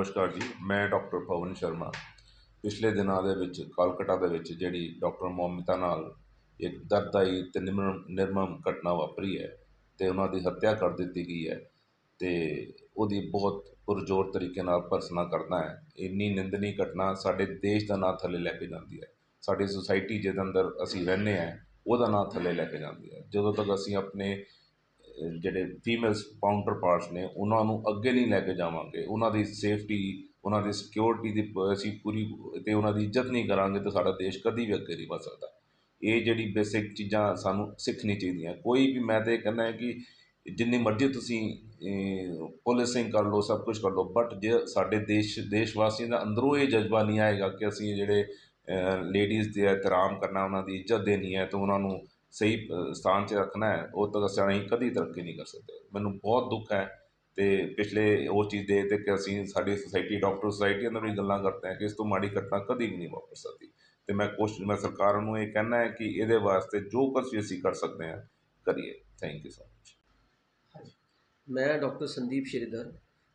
ਨਮਸਕਾਰ ਜੀ, ਮੈਂ ਡਾਕਟਰ ਪਵਨ ਸ਼ਰਮਾ। ਪਿਛਲੇ ਦਿਨਾਂ ਦੇ ਵਿੱਚ ਕਲਕੱਤਾ ਦੇ ਵਿੱਚ ਜਿਹੜੀ ਡਾਕਟਰ ਮੌਮਿਤਾ ਨਾਲ ਇੱਕ ਦਰਦਾਈ ਤੇ ਨਿਮਰਮ, ਨਿਰਮਮ ਘਟਨਾ ਵਾਪਰੀ ਹੈ ਅਤੇ ਉਹਨਾਂ ਦੀ ਹੱਤਿਆ ਕਰ ਦਿੱਤੀ ਗਈ ਹੈ ਅਤੇ ਉਹਦੀ ਬਹੁਤ ਪੁਰਜ਼ੋਰ ਤਰੀਕੇ ਨਾਲ ਭਰਸਨਾ ਕਰਦਾ ਹੈ। ਇੰਨੀ ਨਿੰਦਨੀ ਘਟਨਾ ਸਾਡੇ ਦੇਸ਼ ਦਾ ਨਾਂ ਥੱਲੇ ਲੈ ਕੇ ਜਾਂਦੀ ਹੈ। ਸਾਡੀ ਸੁਸਾਇਟੀ ਜਿਹਦੇ ਅੰਦਰ ਅਸੀਂ ਰਹਿੰਦੇ ਹਾਂ, ਉਹਦਾ ਨਾਂ ਥੱਲੇ ਲੈ ਕੇ ਜਾਂਦੀ ਹੈ। ਜਦੋਂ ਤੱਕ ਅਸੀਂ ਆਪਣੇ ਜਿਹੜੇ ਫੀਮੇਲਸ ਕਾਊਂਟਰ ਪਾਰਟਸ ਨੇ, ਉਹਨਾਂ ਨੂੰ ਅੱਗੇ ਨਹੀਂ ਲੈ ਕੇ ਜਾਵਾਂਗੇ। ਉਹਨਾਂ ਦੀ ਸੇਫਟੀ ਉਹਨਾਂ ਦੀ ਸਿਕਿਉਰਿਟੀ ਦੀ ਪ- ਅਸੀਂ ਪੂਰੀ ਅਤੇ ਉਹਨਾਂ ਦੀ ਇੱਜ਼ਤ ਨਹੀਂ ਕਰਾਂਗੇ ਤਾਂ ਸਾਡਾ ਦੇਸ਼ ਕਦੀ ਵੀ ਅੱਗੇ ਨਹੀਂ ਵੱਧ ਸਕਦਾ। ਇਹ ਜਿਹੜੀ ਬੇਸਿਕ ਚੀਜ਼ਾਂ ਸਾਨੂੰ ਸਿੱਖਣੀ ਚਾਹੀਦੀਆਂ। ਕੋਈ ਵੀ ਮੈਂ ਤਾਂ ਇਹ ਕਹਿੰਦਾ ਹੈ ਕਿ ਜਿੰਨੀ ਮਰਜ਼ੀ ਤੁਸੀਂ ਪੁਲਿਸਿੰਗ ਕਰ ਲਓ, ਸਭ ਕੁਝ ਕਰ ਲਓ ਬਟ ਜੇ ਸਾਡੇ ਦੇਸ਼ ਦੇਸ਼ ਵਾਸੀਆਂ ਦਾ ਅੰਦਰੋਂ ਇਹ ਜਜ਼ਬਾ ਨਹੀਂ ਆਏਗਾ ਕਿ ਅਸੀਂ ਜਿਹੜੇ ਲੇਡੀਜ਼ ਦੇ ਇਤਰਾਮ ਕਰਨਾ, ਉਹਨਾਂ ਦੀ ਇੱਜ਼ਤ ਦੇਣੀ ਹੈ, ਤਾਂ ਉਹਨਾਂ ਨੂੰ ਸਹੀ ਸਥਾਨ 'ਚ ਰੱਖਣਾ ਹੈ, ਉਹ ਤਾਂ ਅਸੀਂ ਕਦੀ ਤਰੱਕੀ ਨਹੀਂ ਕਰ ਸਕਦੇ। ਮੈਨੂੰ ਬਹੁਤ ਦੁੱਖ ਹੈ ਅਤੇ ਪਿਛਲੇ ਉਹ ਚੀਜ਼ ਦੇਖ ਦੇਖ ਕੇ ਅਸੀਂ ਸਾਡੀ ਸੁਸਾਇਟੀ ਡਾਕਟਰ ਸੁਸਾਇਟੀ ਅੰਦਰ ਵੀ ਗੱਲਾਂ ਕਰਦੇ ਹਾਂ ਕਿ ਇਸ ਤੋਂ ਮਾੜੀ ਘਟਨਾ ਕਦੀ ਵੀ ਨਹੀਂ ਵਾਪਰ ਸਕਦੀ। ਅਤੇ ਮੈਂ ਕੋਸ਼ਿਸ਼ ਮੈਂ ਸਰਕਾਰ ਨੂੰ ਇਹ ਕਹਿਣਾ ਹੈ ਕਿ ਇਹਦੇ ਵਾਸਤੇ ਜੋ ਕੁਝ ਵੀ ਅਸੀਂ ਕਰ ਸਕਦੇ ਹਾਂ, ਕਰੀਏ। ਥੈਂਕ ਯੂ ਸੋ ਮਚ ਮੈਂ ਡਾਕਟਰ ਸੰਦੀਪ ਸ਼੍ਰੀਧਰ,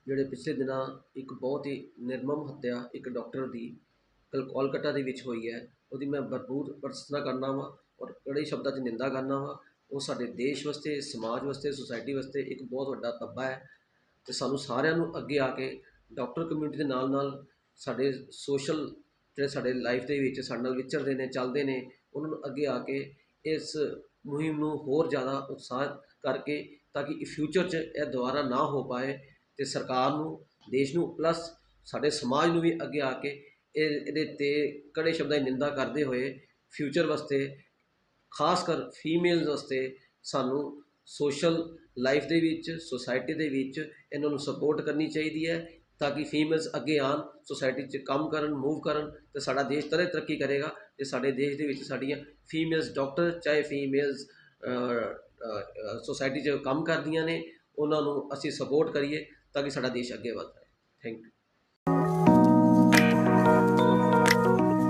ਜਿਹੜੇ ਪਿਛਲੇ ਦਿਨਾਂ ਇੱਕ ਬਹੁਤ ਹੀ ਨਿਰਮਮ ਹੱਤਿਆ ਇੱਕ ਡਾਕਟਰ ਦੀ ਕੋਲਕਾਤਾ ਦੇ ਵਿੱਚ ਹੋਈ ਹੈ। ਉਹਦੀ ਮੈਂ ਭਰਪੂਰ ਪ੍ਰਸ਼ੰਸਾ ਕਰਨਾ ਵਾਂ ਔਰ ਕੜੇ ਸ਼ਬਦਾਂ 'ਚ ਨਿੰਦਾ ਕਰਨਾ ਵਾਂ, ਉਹ ਸਾਡੇ ਦੇਸ਼ ਵਾਸਤੇ, ਸਮਾਜ ਵਾਸਤੇ ਸੁਸਾਇਟੀ ਵਾਸਤੇ ਇੱਕ ਬਹੁਤ ਵੱਡਾ ਤੱਬਾ ਹੈ। ਤੇ ਸਾਨੂੰ ਸਾਰਿਆਂ ਨੂੰ ਅੱਗੇ ਆ ਕੇ ਡਾਕਟਰ ਕਮਿਊਨਿਟੀ ਦੇ ਨਾਲ ਨਾਲ ਸਾਡੇ ਸੋਸ਼ਲ ਜਿਹੜੇ ਸਾਡੇ ਲਾਈਫ ਦੇ ਵਿੱਚ ਸਾਡੇ ਨਾਲ ਵਿਚਰਦੇ ਨੇ, ਚੱਲਦੇ ਨੇ, ਉਹਨਾਂ ਨੂੰ ਅੱਗੇ ਆ ਕੇ ਇਸ ਮੁਹਿੰਮ ਨੂੰ ਹੋਰ ਜ਼ਿਆਦਾ ਉਤਸ਼ਾਹਿਤ ਕਰਕੇ ਤਾਂ ਕਿ ਫਿਊਚਰ 'ਚ ਇਹ ਦੁਬਾਰਾ ਨਾ ਹੋ ਪਾਏ ਤੇ ਸਰਕਾਰ ਨੂੰ, ਦੇਸ਼ ਨੂੰ ਪਲੱਸ ਸਾਡੇ ਸਮਾਜ ਨੂੰ ਵੀ ਅੱਗੇ ਆ ਕੇ ਇਹ, ਇਹਦੇ 'ਤੇ ਕੜੇ ਸ਼ਬਦਾਂ ਦੀ ਨਿੰਦਾ ਕਰਦੇ ਹੋਏ ਫਿਊਚਰ ਵਾਸਤੇ, ਖਾਸ ਕਰ ਫੀਮੇਲਸ ਵਾਸਤੇ ਸਾਨੂੰ ਸੋਸ਼ਲ ਲਾਈਫ ਦੇ ਵਿੱਚ ਸੋਸਾਇਟੀ ਦੇ ਵਿੱਚ ਇਹਨਾਂ ਨੂੰ ਸਪੋਰਟ ਕਰਨੀ ਚਾਹੀਦੀ ਹੈ ਤਾਂ ਕਿ ਫੀਮੇਲਸ ਅੱਗੇ ਆਉਣ ਸੋਸਾਇਟੀ 'ਚ ਕੰਮ ਕਰਨ ਮੂਵ ਕਰਨ ਤੇ ਸਾਡਾ ਦੇਸ਼ ਤਰ੍ਹਾਂ ਤਰੱਕੀ ਕਰੇਗਾ ਤੇ ਸਾਡੇ ਦੇਸ਼ ਦੇ ਵਿੱਚ ਸਾਡੀਆਂ ਫੀਮੇਲਸ ਡਾਕਟਰ ਚਾਹੇ ਫੀਮੇਲਸ ਸੋਸਾਇਟੀ 'ਚ ਕੰਮ ਕਰਦੀਆਂ ਨੇ, ਉਹਨਾਂ ਨੂੰ ਅਸੀਂ ਸਪੋਰਟ ਕਰੀਏ ਤਾਂ ਕਿ ਸਾਡਾ ਦੇਸ਼ ਅੱਗੇ ਵਧੇ ਥੈਂਕ ਯੂ